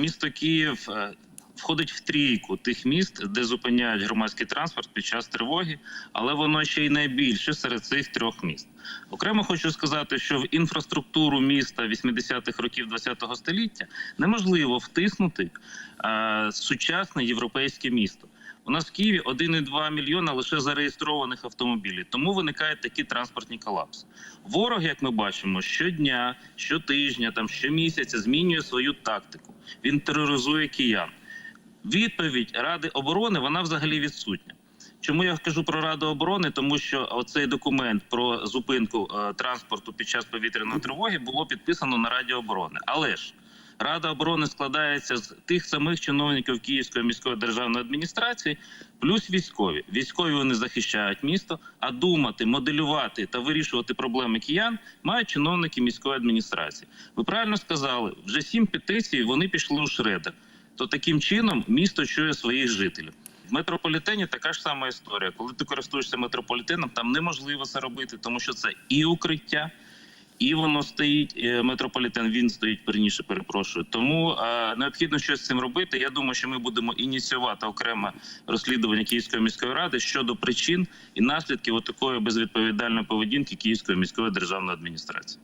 місто Київ е, входить в трійку тих міст, де зупиняють громадський транспорт під час тривоги, але воно ще й найбільше серед цих трьох міст. Окремо хочу сказати, що в інфраструктуру міста 80-х років ХХ століття неможливо втиснути е, сучасне європейське місто. У нас в Києві 1,2 мільйона лише зареєстрованих автомобілів, тому виникають такі транспортні колапси. Ворог, як ми бачимо, щодня, щотижня, там щомісяця змінює свою тактику. Він тероризує киян. Відповідь Ради оборони вона взагалі відсутня. Чому я кажу про Раду оборони? Тому що оцей документ про зупинку е, транспорту під час повітряної тривоги було підписано на Раді оборони. Але ж Рада оборони складається з тих самих чиновників Київської міської державної адміністрації, плюс військові. Військові вони захищають місто, а думати, моделювати та вирішувати проблеми киян мають чиновники міської адміністрації. Ви правильно сказали, вже сім петицій вони пішли у шредер. То таким чином місто чує своїх жителів. В метрополітені така ж сама історія. Коли ти користуєшся метрополітеном, там неможливо це робити, тому що це і укриття, і воно стоїть. е, Метрополітен він стоїть перніше, перепрошую. Тому е, необхідно щось з цим робити. Я думаю, що ми будемо ініціювати окреме розслідування Київської міської ради щодо причин і наслідків такої безвідповідальної поведінки Київської міської державної адміністрації.